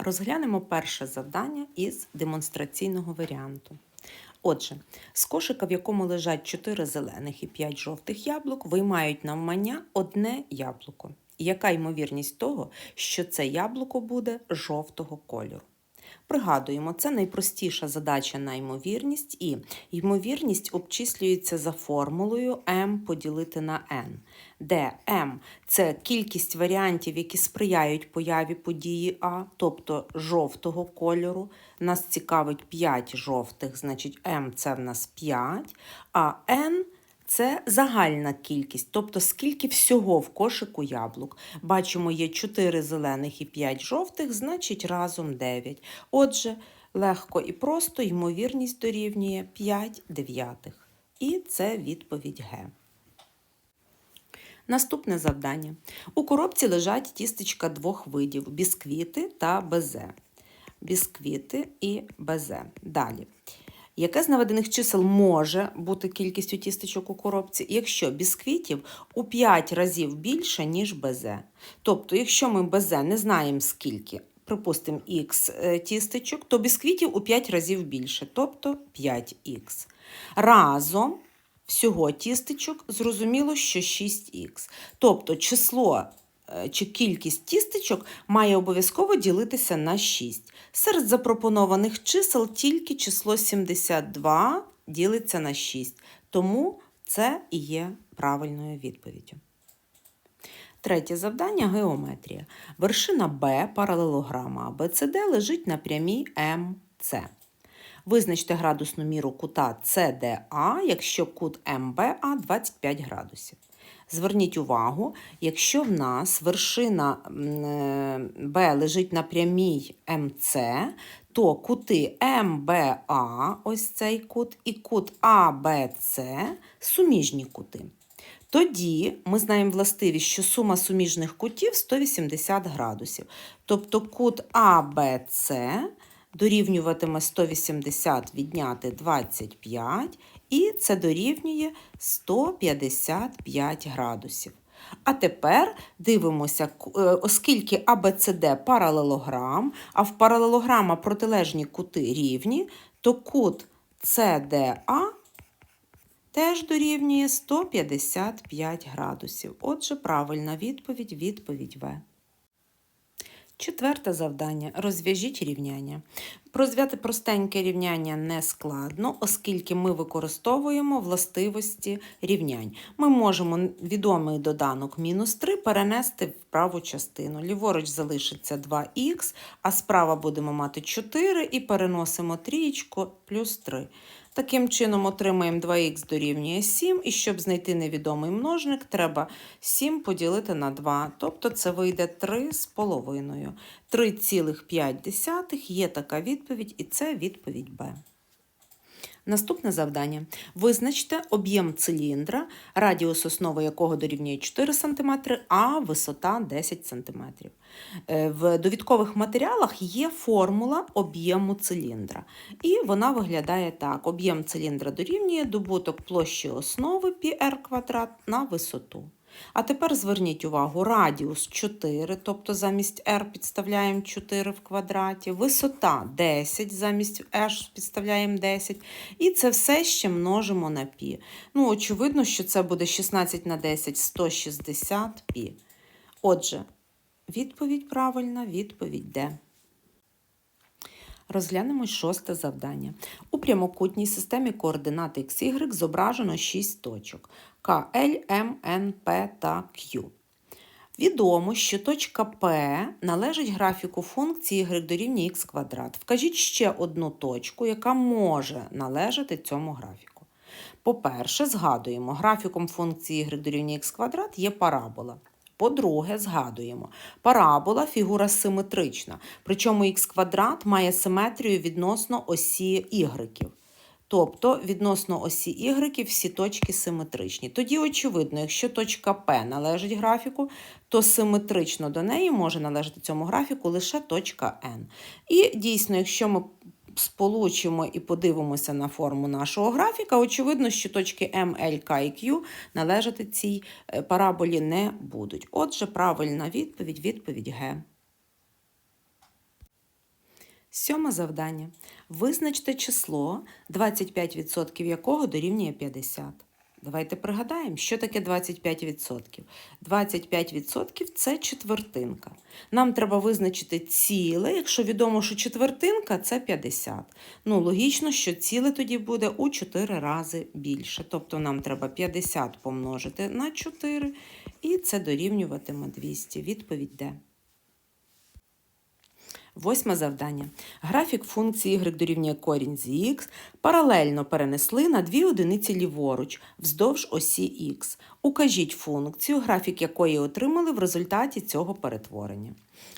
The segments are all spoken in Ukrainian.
Розглянемо перше завдання із демонстраційного варіанту. Отже, з кошика, в якому лежать 4 зелених і 5 жовтих яблук, виймають навмання одне яблуко. Яка ймовірність того, що це яблуко буде жовтого кольору? Пригадуємо, це найпростіша задача на ймовірність, і ймовірність обчислюється за формулою m поділити на n, де m – це кількість варіантів, які сприяють появі події А, тобто жовтого кольору. Нас цікавить 5 жовтих, значить m – це в нас 5, а n – це загальна кількість, тобто скільки всього в кошику яблук. Бачимо, є 4 зелених і 5 жовтих, значить разом 9. Отже, легко і просто ймовірність дорівнює 5 дев'ятих. І це відповідь Г. Наступне завдання. У коробці лежать тістечка двох видів бісквіти та безе. Бісквіти і безе. Далі. Яке з наведених чисел може бути кількістю тістечок у коробці, якщо бісквітів у 5 разів більше, ніж безе? Тобто, якщо ми безе не знаємо скільки, припустимо, х тістечок, то бісквітів у 5 разів більше, тобто 5х. Разом всього тістечок зрозуміло, що 6х. Тобто число е, чи кількість тістечок має обов'язково ділитися на 6. Серед запропонованих чисел тільки число 72 ділиться на 6, тому це і є правильною відповіддю. Третє завдання геометрія. Вершина Б паралелограма ABCD лежить на прямій МЦ. Визначте градусну міру кута CDA, якщо кут МБА 25 градусів. Зверніть увагу, якщо в нас вершина Б лежить на прямій МЦ, то кути МБА, ось цей кут, і кут АБЦ суміжні кути. Тоді ми знаємо властивість, що сума суміжних кутів 180 градусів. Тобто кут АБЦ дорівнюватиме 180 відняти 25, і це дорівнює 155 градусів. А тепер дивимося, е, оскільки АБЦД паралелограм, а в паралелограма протилежні кути рівні, то кут СДА теж дорівнює 155 градусів. Отже, правильна відповідь відповідь В. Четверте завдання. Розв'яжіть рівняння. Розв'яти простеньке рівняння не складно, оскільки ми використовуємо властивості рівнянь. Ми можемо відомий доданок мінус 3 перенести в праву частину. Ліворуч залишиться 2х, а справа будемо мати 4 і переносимо трієчку плюс 3. Таким чином, отримаємо 2х дорівнює 7, і щоб знайти невідомий множник, треба 7 поділити на 2, тобто це вийде 3 з половиною. 3,5 є така відповідь, і це відповідь Б. Наступне завдання. Визначте об'єм циліндра, радіус основи якого дорівнює 4 см, а висота 10 см. Е, в довідкових матеріалах є формула об'єму циліндра. І вона виглядає так: об'єм циліндра дорівнює добуток площі основи πr квадрат на висоту. А тепер зверніть увагу, радіус 4, тобто замість r підставляємо 4 в квадраті, висота 10, замість h підставляємо 10. І це все ще множимо на π. Ну, очевидно, що це буде 16 на 10 160 π. Отже, відповідь правильна, відповідь Д. Розглянемо шосте завдання. У прямокутній системі координат XY зображено 6 точок К, Л, М, Н, П та Q. Відомо, що точка P належить графіку функції y дорівнює х квадрат. Вкажіть ще одну точку, яка може належати цьому графіку. По-перше, згадуємо, графіком функції y дорівнює х квадрат є парабола. По-друге, згадуємо, парабола фігура симетрична, причому х квадрат має симетрію відносно осі y. Тобто відносно осі y всі точки симетричні. Тоді, очевидно, якщо точка P належить графіку, то симетрично до неї може належати цьому графіку лише точка N. І дійсно, якщо ми сполучимо і подивимося на форму нашого графіка, очевидно, що точки М, L, K і Q належати цій е, параболі не будуть. Отже, правильна відповідь відповідь Г. Сьоме завдання. Визначте число, 25% якого дорівнює 50. Давайте пригадаємо, що таке 25%. 25% – це четвертинка. Нам треба визначити ціле, якщо відомо, що четвертинка – це 50. Ну, логічно, що ціле тоді буде у 4 рази більше. Тобто нам треба 50 помножити на 4, і це дорівнюватиме 200. Відповідь Д. Восьме завдання. Графік функції y дорівнює корінь з х паралельно перенесли на дві одиниці ліворуч вздовж осі х. Укажіть функцію, графік якої отримали в результаті цього перетворення.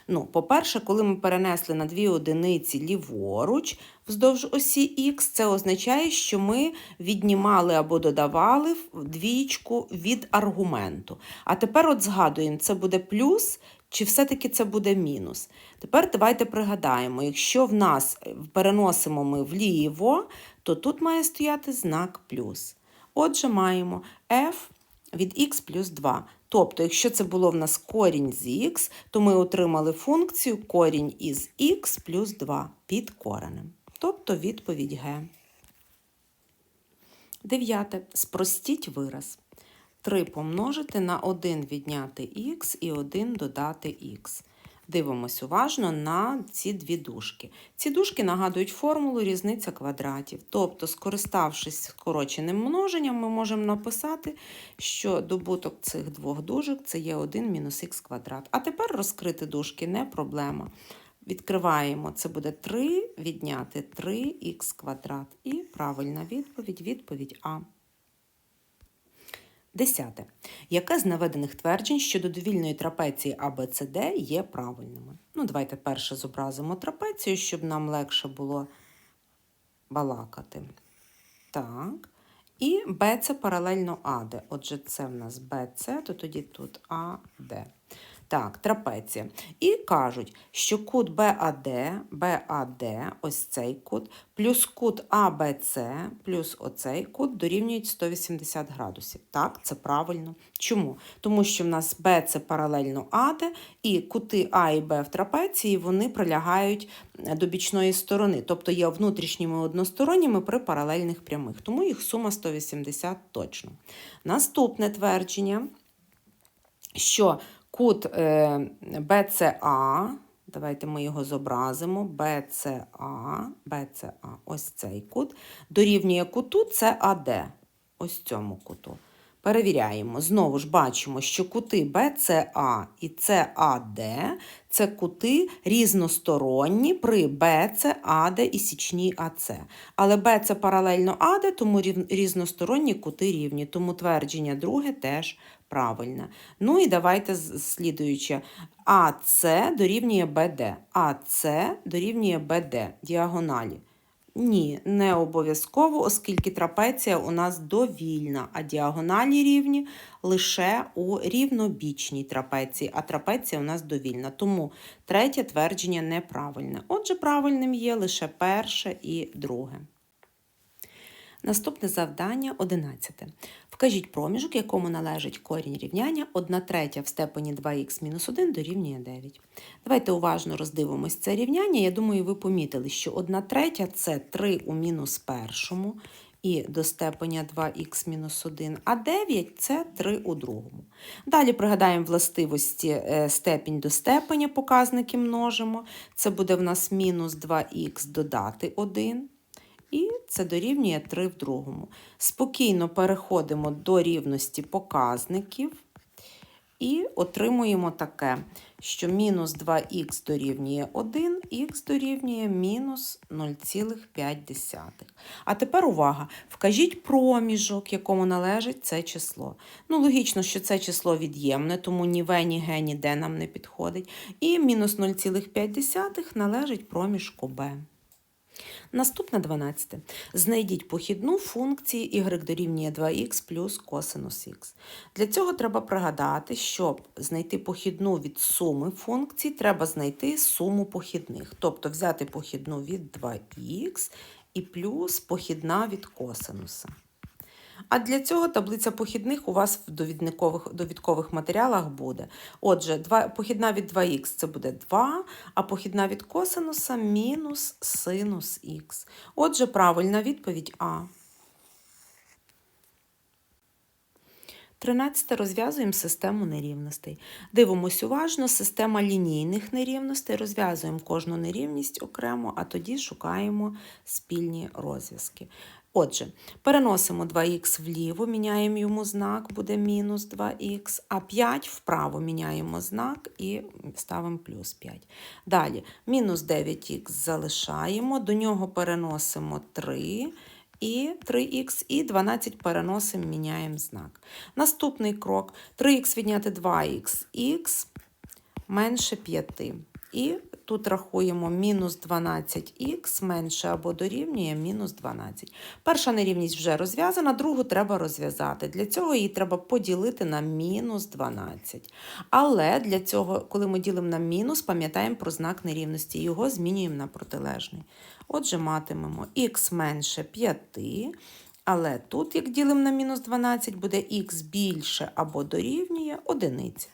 Ну, по-перше, коли ми перенесли на дві одиниці ліворуч вздовж осі х, це означає, що ми віднімали або додавали двічку від аргументу. А тепер от згадуємо, це буде плюс чи все-таки це буде мінус? Тепер давайте пригадаємо, якщо в нас е, переносимо ми вліво, то тут має стояти знак плюс. Отже, маємо f від x плюс 2. Тобто, якщо це було в нас корінь з x, то ми отримали функцію корінь із x плюс 2 під коренем. Тобто відповідь Г. Дев'яте. Спростіть вираз. 3 помножити на 1 відняти х і 1 додати х. Дивимось уважно на ці дві дужки. Ці дужки нагадують формулу різниця квадратів. Тобто, скориставшись скороченим множенням, ми можемо написати, що добуток цих двох дужок це є 1 мінус х квадрат. А тепер розкрити дужки не проблема. Відкриваємо, це буде 3 відняти 3х квадрат. І правильна відповідь відповідь А. Десяте. Яке з наведених тверджень щодо довільної трапеції ABCD є правильними? Ну, давайте перше зобразимо трапецію, щоб нам легше було балакати. Так. І BC паралельно AD. Отже, це в нас BC, то тоді тут AD. Так, трапеція. І кажуть, що кут BAD, BAD, ось цей кут, плюс кут ABC, плюс оцей кут дорівнюють 180 градусів. Так, це правильно. Чому? Тому що в нас B це паралельно AD, і кути А і Б в трапеції вони прилягають до бічної сторони, тобто є внутрішніми односторонніми при паралельних прямих. Тому їх сума 180 точно. Наступне твердження, що Кут е, BCA, давайте ми його зобразимо. BCA, BCA, ось цей кут, дорівнює куту CAD, ось цьому куту. Перевіряємо. Знову ж бачимо, що кути BCA і CAD – це кути різносторонні при BC, AD і січній АЦ. Але B це паралельно AD, тому різносторонні кути рівні. Тому твердження друге теж правильне. Ну і давайте слідуюче. АС дорівнює БД. АС дорівнює БД діагоналі. Ні, не обов'язково, оскільки трапеція у нас довільна, а діагоналі рівні лише у рівнобічній трапеції, а трапеція у нас довільна. Тому третє твердження неправильне. Отже, правильним є лише перше і друге. Наступне завдання 11. Вкажіть проміжок, якому належить корінь рівняння 1 третя в степені 2х мінус 1 дорівнює 9. Давайте уважно роздивимось це рівняння. Я думаю, ви помітили, що 1 третя це 3 у мінус першому і до степеня 2х мінус 1, а 9 це 3 у другому. Далі пригадаємо властивості е, степінь до степеня, показники множимо. Це буде в нас мінус 2х додати 1. І це дорівнює 3 в другому. Спокійно переходимо до рівності показників і отримуємо таке, що мінус 2х дорівнює 1, х дорівнює мінус 0,5. А тепер увага! Вкажіть проміжок, якому належить це число. Ну, логічно, що це число від'ємне, тому ні В, ні Г, ні Д нам не підходить. І мінус 0,5 належить проміжку Б. Наступне 12. Знайдіть похідну функції y дорівнює 2х плюс косинус х. Для цього треба пригадати, щоб знайти похідну від суми функцій, треба знайти суму похідних. Тобто взяти похідну від 2х і плюс похідна від косинуса. А для цього таблиця похідних у вас в довідникових, довідкових матеріалах буде. Отже, 2, похідна від 2х це буде 2, а похідна від косинуса мінус синус х. Отже, правильна відповідь А. 13. Розв'язуємо систему нерівностей. Дивимось уважно, система лінійних нерівностей. Розв'язуємо кожну нерівність окремо, а тоді шукаємо спільні розв'язки. Отже, переносимо 2х вліво, міняємо йому знак, буде мінус 2х, а 5 вправо міняємо знак і ставимо плюс 5. Далі, мінус 9х залишаємо, до нього переносимо 3 і 3х, і 12 переносимо, міняємо знак. Наступний крок: 3х відняти 2х, х менше 5. І тут рахуємо мінус 12х менше або дорівнює мінус 12. Перша нерівність вже розв'язана, другу треба розв'язати. Для цього її треба поділити на мінус 12. Але для цього, коли ми ділимо на мінус, пам'ятаємо про знак нерівності. Його змінюємо на протилежний. Отже, матимемо х менше 5. Але тут, як ділимо на мінус 12, буде х більше або дорівнює одиниці.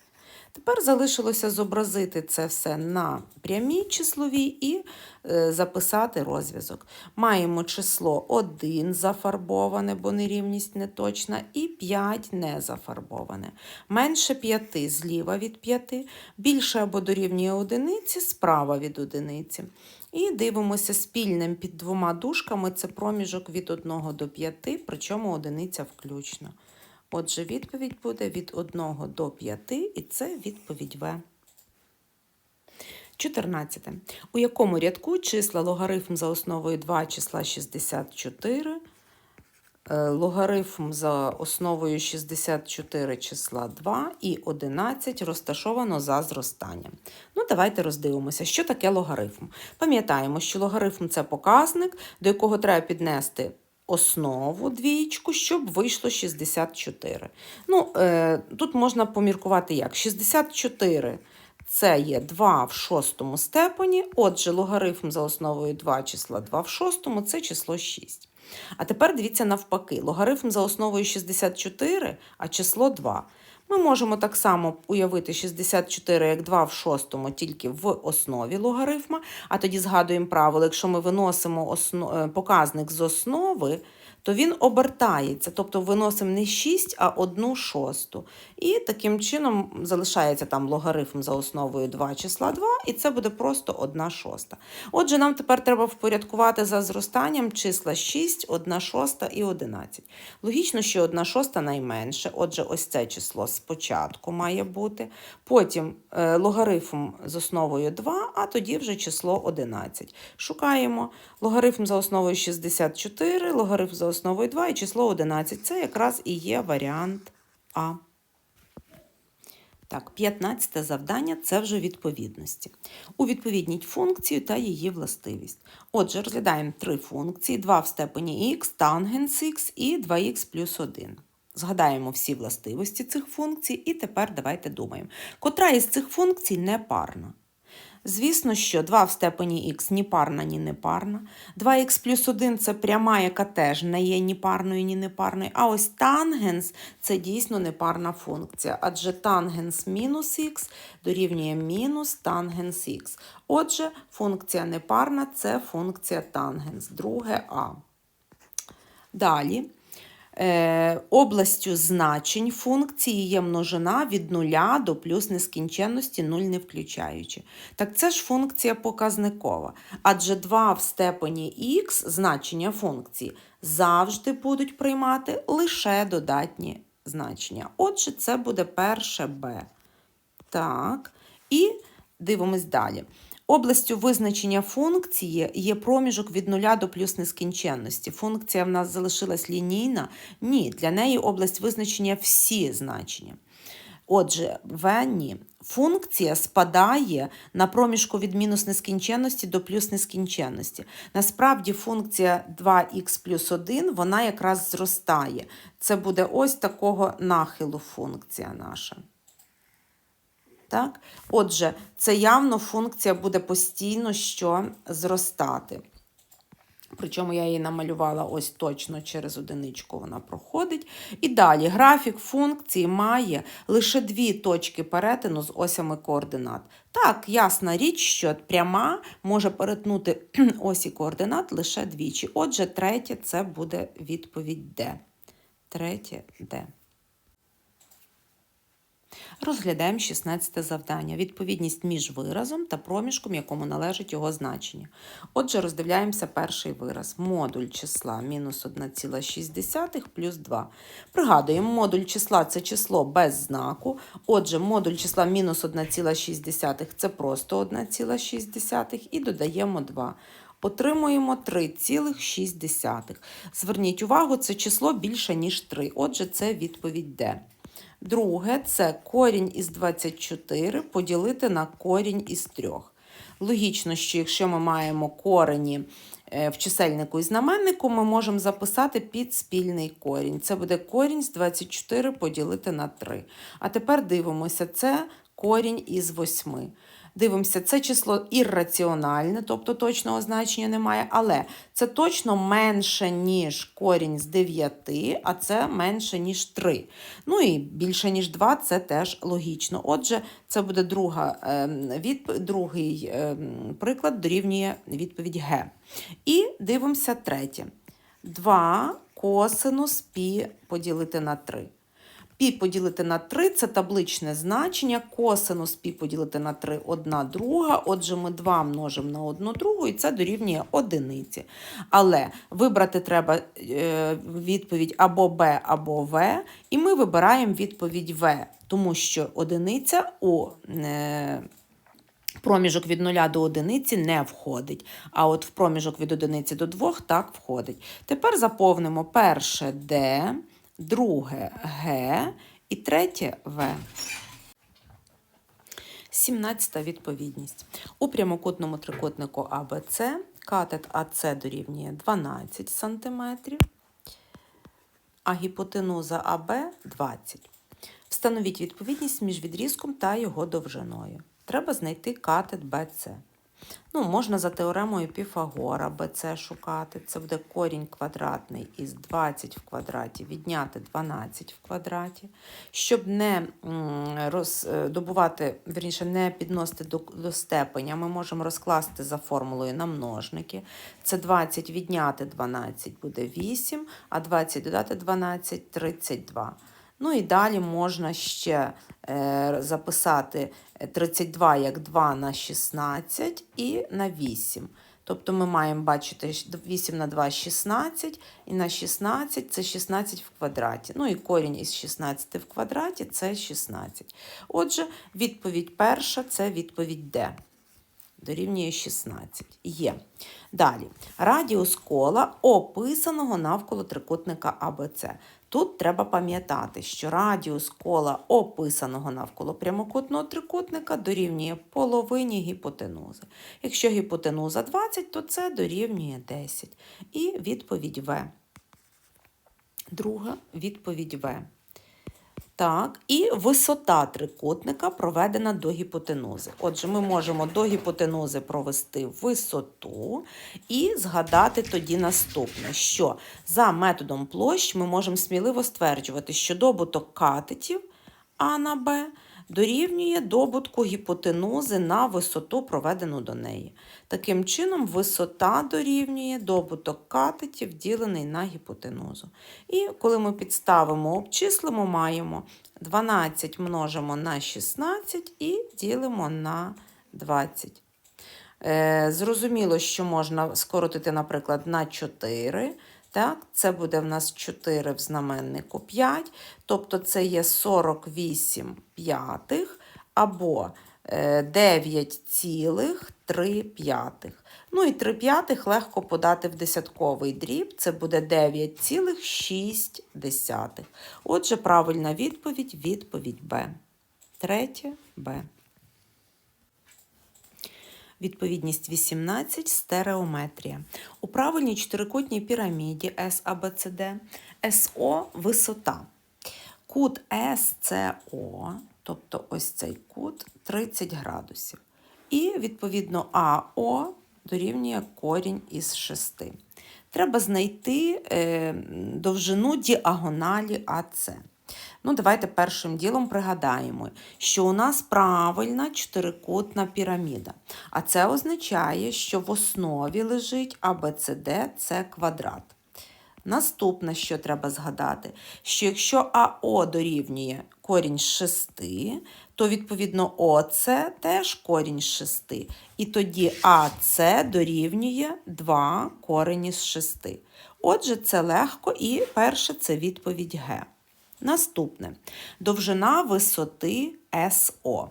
Тепер залишилося зобразити це все на прямій числовій і е, записати розв'язок. Маємо число 1 зафарбоване, бо нерівність не точна, і 5 не зафарбоване. Менше 5 зліва від 5, більше або дорівнює одиниці, справа від одиниці. І дивимося спільним під двома дужками, це проміжок від 1 до 5, причому одиниця включно. Отже, відповідь буде від 1 до 5, і це відповідь В. 14. У якому рядку числа логарифм за основою 2 числа 64, е, логарифм за основою 64 числа 2 і 11 розташовано за зростанням. Ну, давайте роздивимося, що таке логарифм. Пам'ятаємо, що логарифм це показник, до якого треба піднести основу двічку, щоб вийшло 64. Ну, е, Тут можна поміркувати як. 64 це є 2 в шостому степені, отже, логарифм за основою 2 числа 2 в шостому це число 6. А тепер дивіться навпаки, логарифм за основою 64, а число 2. Ми можемо так само уявити 64 як 2 в шостому, тільки в основі логарифма, а тоді згадуємо правило, якщо ми виносимо е, показник з основи, то він обертається, тобто виносимо не 6, а 1 шосту. І таким чином залишається там логарифм за основою 2 числа 2, і це буде просто 1 шоста. Отже, нам тепер треба впорядкувати за зростанням числа 6, 1 шоста і 11. Логічно, що 1 шоста найменше, отже, ось це число спочатку має бути. Потім е, логарифм з основою 2, а тоді вже число 11. Шукаємо логарифм за основою 64, логарифм за основою 2 і число 11. Це якраз і є варіант А. Так, 15 завдання це вже відповідності. У відповідніть функцію та її властивість. Отже, розглядаємо три функції: 2 в степені х, тангенс х і 2х плюс 1. Згадаємо всі властивості цих функцій, і тепер давайте думаємо, котра із цих функцій не парна. Звісно, що 2 в степені х ні парна, ні непарна. 2х плюс 1 це пряма, яка теж не є ні парною, ні непарною. А ось тангенс це дійсно непарна функція, адже тангенс мінус х дорівнює мінус тангенс х. Отже, функція непарна це функція тангенс, друге А. Далі. Е, областю значень функції є множина від нуля до плюс нескінченності 0 не включаючи. Так це ж функція показникова. Адже 2 в степені х значення функції завжди будуть приймати лише додатні значення. Отже, це буде перше Б. Так, і дивимось далі. Областю визначення функції є проміжок від нуля до плюс нескінченності. Функція в нас залишилась лінійна? Ні, для неї область визначення всі значення. Отже, в ні. Функція спадає на проміжку від мінус нескінченності до плюс нескінченності. Насправді, функція 2х плюс 1 вона якраз зростає. Це буде ось такого нахилу функція наша. Так? Отже, це явно функція буде постійно що зростати. Причому я її намалювала ось точно через одиничку вона проходить. І далі графік функції має лише дві точки перетину з осями координат. Так, ясна річ, що пряма може перетнути осі координат лише двічі. Отже, третє це буде відповідь Д. Третє Д. Розглядаємо 16 завдання. Відповідність між виразом та проміжком, якому належить його значення. Отже, роздивляємося перший вираз. Модуль числа мінус 1,6 плюс 2. Пригадуємо, модуль числа це число без знаку. Отже, модуль числа мінус 1,6 це просто 1,6 і додаємо 2. Отримуємо 3,6. Зверніть увагу, це число більше, ніж 3. Отже, це відповідь Д. Друге це корінь із 24 поділити на корінь із 3. Логічно, що якщо ми маємо корені е, в чисельнику і знаменнику, ми можемо записати під спільний корінь. Це буде корінь з 24 поділити на 3. А тепер дивимося, це корінь із 8. Дивимося, це число ірраціональне, тобто точного значення немає, але це точно менше, ніж корінь з 9, а це менше, ніж 3. Ну і більше, ніж 2, це теж логічно. Отже, це буде друга, ем, від, другий ем, приклад, дорівнює відповідь Г. І дивимося третє. 2 косинус пі поділити на 3. Пі поділити на 3 це табличне значення. Косинус пі поділити на 3 одна друга. Отже, ми 2 множимо на одну другу, і це дорівнює одиниці. Але вибрати треба е, відповідь або Б, або В, і ми вибираємо відповідь В, тому що одиниця у е, проміжок від 0 до одиниці не входить. А от в проміжок від одиниці до 2 так входить. Тепер заповнимо перше Д друге Г і третє В. 17 відповідність. У прямокутному трикутнику АБЦ катет АЦ дорівнює 12 см, а гіпотенуза АБ 20 Встановіть відповідність між відрізком та його довжиною. Треба знайти катет БЦ. Ну, Можна за теоремою Піфагора BC шукати. Це буде корінь квадратний із 20 в квадраті, відняти 12 в квадраті. Щоб не роздобувати, верніше, не підносити до, до степеня, ми можемо розкласти за формулою на множники. Це 20 відняти 12 буде 8, а 20 додати 12 32. Ну і далі можна ще е, записати 32 як 2 на 16 і на 8. Тобто ми маємо бачити 8 на 2 16, і на 16 це 16 в квадраті. Ну і корінь із 16 в квадраті це 16. Отже, відповідь перша це відповідь Д. Дорівнює 16. Є. Далі. Радіус кола описаного навколо трикутника АБЦ. Тут треба пам'ятати, що радіус кола описаного навколо прямокутного трикутника дорівнює половині гіпотенузи. Якщо гіпотенуза 20, то це дорівнює 10. І відповідь В. Друга відповідь В. Так, і висота трикутника проведена до гіпотенузи. Отже, ми можемо до гіпотенузи провести висоту і згадати тоді наступне, що за методом площ ми можемо сміливо стверджувати, що добуток катетів А на Б дорівнює добутку гіпотенузи на висоту, проведену до неї. Таким чином, висота дорівнює добуток катетів, ділений на гіпотенузу. І коли ми підставимо, обчислимо, маємо 12 множимо на 16 і ділимо на 20. Е, Зрозуміло, що можна скоротити, наприклад, на 4. Так, Це буде в нас 4 в знаменнику 5, тобто це є 48 п'ятих або 9,3 п'ятих. Ну і 3 п'ятих легко подати в десятковий дріб, це буде 9,6. Отже, правильна відповідь відповідь Б. Третє Б. Відповідність 18 стереометрія. У правильній чотирикутній піраміді SABCD СО висота. Кут СЦО, тобто ось цей кут 30 градусів. І, відповідно, АО дорівнює корінь із 6. Треба знайти е, довжину діагоналі АС. Ну, давайте першим ділом пригадаємо, що у нас правильна чотирикутна піраміда. А це означає, що в основі лежить ABCD – це квадрат. Наступне, що треба згадати, що якщо АО дорівнює корінь з 6, то відповідно ОЦ теж корінь з 6. І тоді АЦ дорівнює 2 корені з 6. Отже, це легко і перше це відповідь Г. Наступне довжина висоти СО.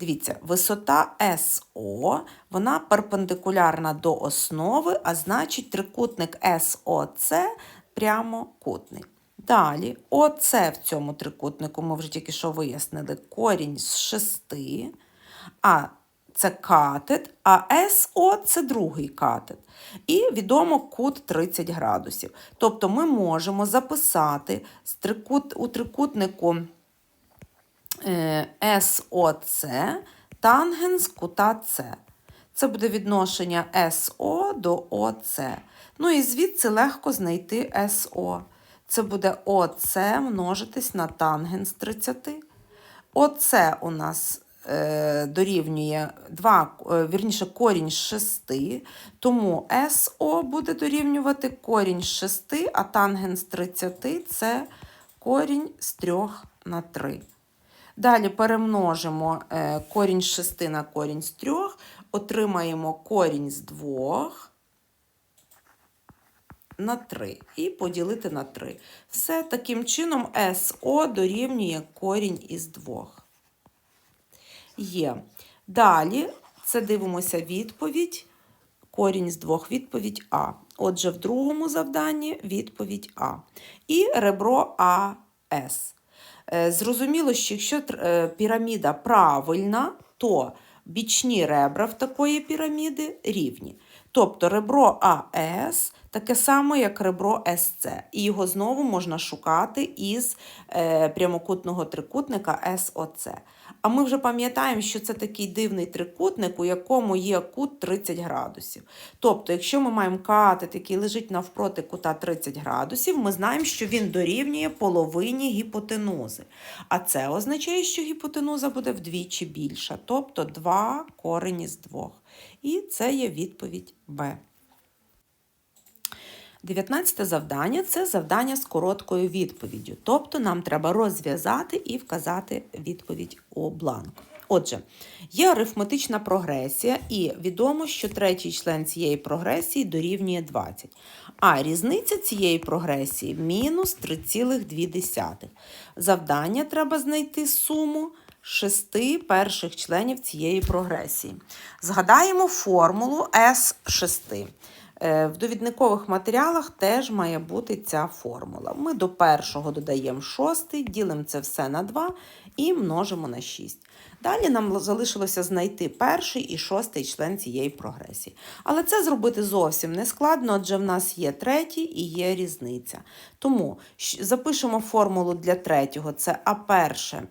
Дивіться, висота СО, вона перпендикулярна до основи, а значить трикутник СОЦ прямокутний. Далі, ОЦ в цьому трикутнику, ми вже тільки що вияснили, корінь з 6, а це катет, а СО це другий катет. І відомо кут 30 градусів. Тобто ми можемо записати у трикутнику е, СОЦ тангенс кута С. Це буде відношення СО до ОЦ. Ну і звідси легко знайти СО. Це буде ОЦ множитись на тангенс 30. ОЦ у нас дорівнює 2, е, вірніше, корінь з 6, тому СО буде дорівнювати корінь з 6, а тангенс 30 це корінь з 3 на 3. Далі перемножимо е, корінь з 6 на корінь з 3, отримаємо корінь з 2 на 3 і поділити на 3. Все таким чином СО дорівнює корінь із 2. Є. Далі це дивимося відповідь. Корінь з двох відповідь А. Отже, в другому завданні відповідь А. І ребро АС. Е, Зрозуміло, що якщо е, піраміда правильна, то бічні ребра в такої піраміди рівні. Тобто ребро АС таке саме, як ребро СЦ. І його знову можна шукати із е, прямокутного трикутника СОЦ. А ми вже пам'ятаємо, що це такий дивний трикутник, у якому є кут 30 градусів. Тобто, якщо ми маємо катет, який лежить навпроти кута 30 градусів, ми знаємо, що він дорівнює половині гіпотенузи. А це означає, що гіпотенуза буде вдвічі більша, тобто 2 корені з 2. І це є відповідь Б. 19 завдання це завдання з короткою відповіддю. Тобто нам треба розв'язати і вказати відповідь у бланк. Отже, є арифметична прогресія, і відомо, що третій член цієї прогресії дорівнює 20. А різниця цієї прогресії мінус 3,2. Завдання треба знайти суму шести перших членів цієї прогресії. Згадаємо формулу S6. Е, В довідникових матеріалах теж має бути ця формула. Ми до першого додаємо шостий, ділимо це все на 2 і множимо на 6. Далі нам залишилося знайти перший і шостий член цієї прогресії. Але це зробити зовсім не складно, адже в нас є третій і є різниця. Тому запишемо формулу для третього: це А перше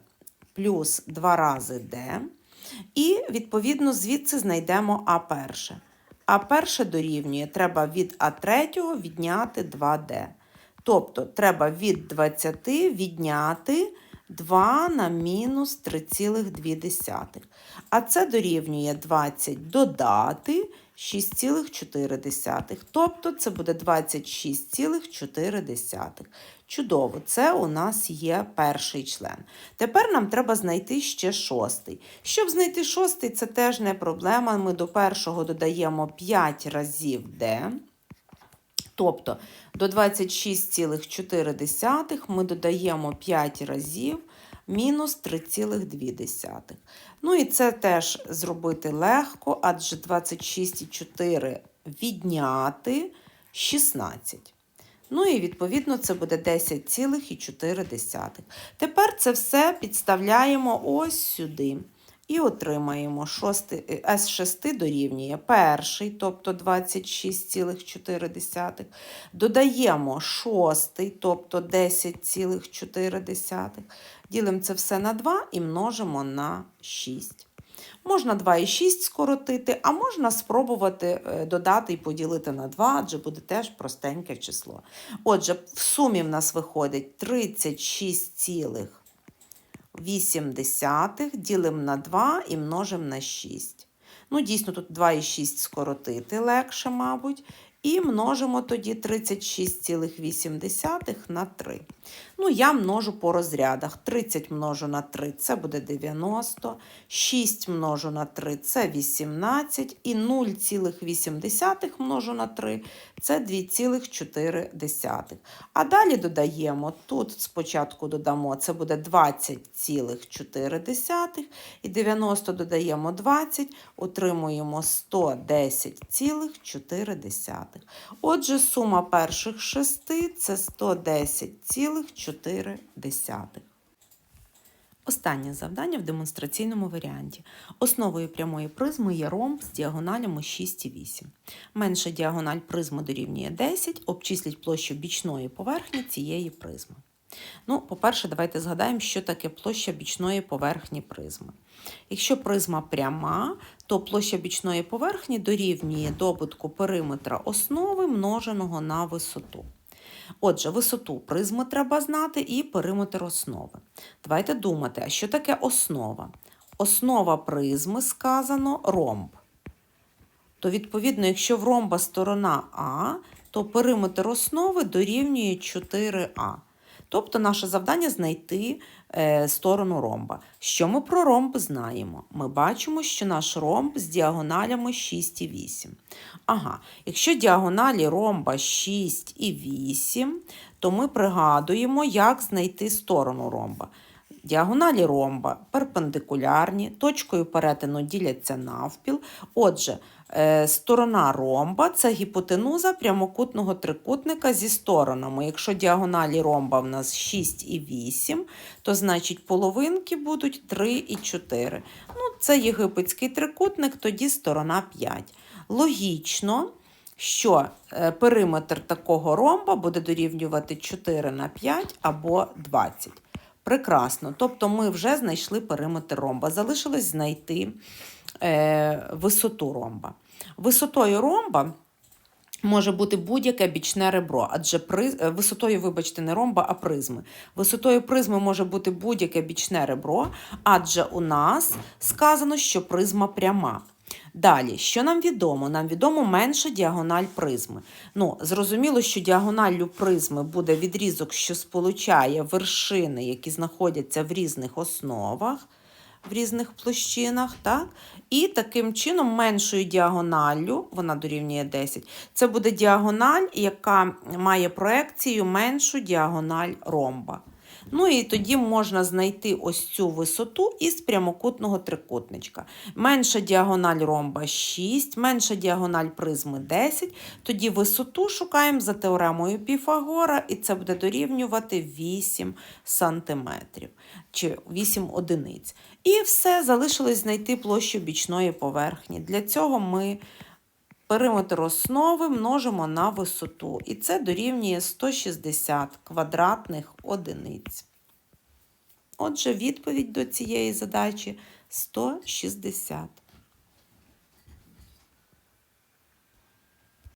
плюс 2 рази d. І, відповідно, звідси знайдемо А перше. А перше дорівнює, треба від А3 відняти 2D. Тобто треба від 20 відняти 2 на мінус 3,2. А це дорівнює 20 додати 6,4. Тобто це буде 26,4. Чудово, це у нас є перший член. Тепер нам треба знайти ще шостий. Щоб знайти шостий, це теж не проблема. Ми до першого додаємо 5 разів d. Тобто до 26,4 ми додаємо 5 разів мінус 3,2. Ну і це теж зробити легко, адже 26,4 відняти 16. Ну і відповідно це буде 10,4. Тепер це все підставляємо ось сюди. І отримаємо шости- е, С6 дорівнює перший, тобто 26,4. Додаємо шостий, тобто 10,4. Ділимо це все на 2 і множимо на 6. Можна 2,6 скоротити, а можна спробувати е, додати і поділити на 2, адже буде теж простеньке число. Отже, в сумі в нас виходить 36,8 ділимо на 2 і множимо на 6. Ну, дійсно, тут 2,6 скоротити легше, мабуть. І множимо тоді 36,8 на 3. Ну, я множу по розрядах. 30 множу на 3 це буде 90, 6 множу на 3 це 18, і 0,8 множу на 3 це 2,4. А далі додаємо, тут спочатку додамо, це буде 20,4, і 90 додаємо 20, отримуємо 110,4. Отже, сума перших шести це 110,4. Останнє завдання в демонстраційному варіанті. Основою прямої призми є ромб з діагоналями 6 і 8. Менша діагональ призми дорівнює 10, обчисліть площу бічної поверхні цієї призми. Ну, по-перше, давайте згадаємо, що таке площа бічної поверхні призми. Якщо призма пряма, то площа бічної поверхні дорівнює добутку периметра основи множеного на висоту. Отже, висоту призми треба знати і периметр основи. Давайте думати, а що таке основа? Основа призми сказано ромб. То, відповідно, якщо в ромба сторона А, то периметр основи дорівнює 4А. Тобто наше завдання знайти е, сторону ромба. Що ми про ромб знаємо? Ми бачимо, що наш ромб з діагоналями 6 і 8. Ага, якщо діагоналі ромба 6 і 8, то ми пригадуємо, як знайти сторону ромба. Діагоналі ромба перпендикулярні, точкою перетину діляться навпіл. Отже, сторона ромба це гіпотенуза прямокутного трикутника зі сторонами. Якщо діагоналі ромба в нас 6 і 8, то значить половинки будуть 3 і 4. Ну, Це єгипетський трикутник, тоді сторона 5. Логічно, що е, периметр такого ромба буде дорівнювати 4 на 5 або 20. Прекрасно. Тобто ми вже знайшли периметр ромба. Залишилось знайти е, висоту ромба. Висотою ромба може бути будь-яке бічне ребро, адже при, е, висотою, вибачте, не ромба, а призми. Висотою призми може бути будь-яке бічне ребро, адже у нас сказано, що призма пряма. Далі, що нам відомо? Нам відомо менша діагональ призми. Ну, Зрозуміло, що діагоналлю призми буде відрізок, що сполучає вершини, які знаходяться в різних основах, в різних площинах. так? І таким чином меншою діагоналлю, вона дорівнює 10, це буде діагональ, яка має проекцію меншу діагональ ромба. Ну і тоді можна знайти ось цю висоту із прямокутного трикутничка. Менша діагональ ромба 6, менша діагональ призми 10. Тоді висоту шукаємо за теоремою Піфагора, і це буде дорівнювати 8 см чи 8 одиниць. І все, залишилось знайти площу бічної поверхні. Для цього ми. Периметр основи множимо на висоту, і це дорівнює 160 квадратних одиниць. Отже, відповідь до цієї задачі 160.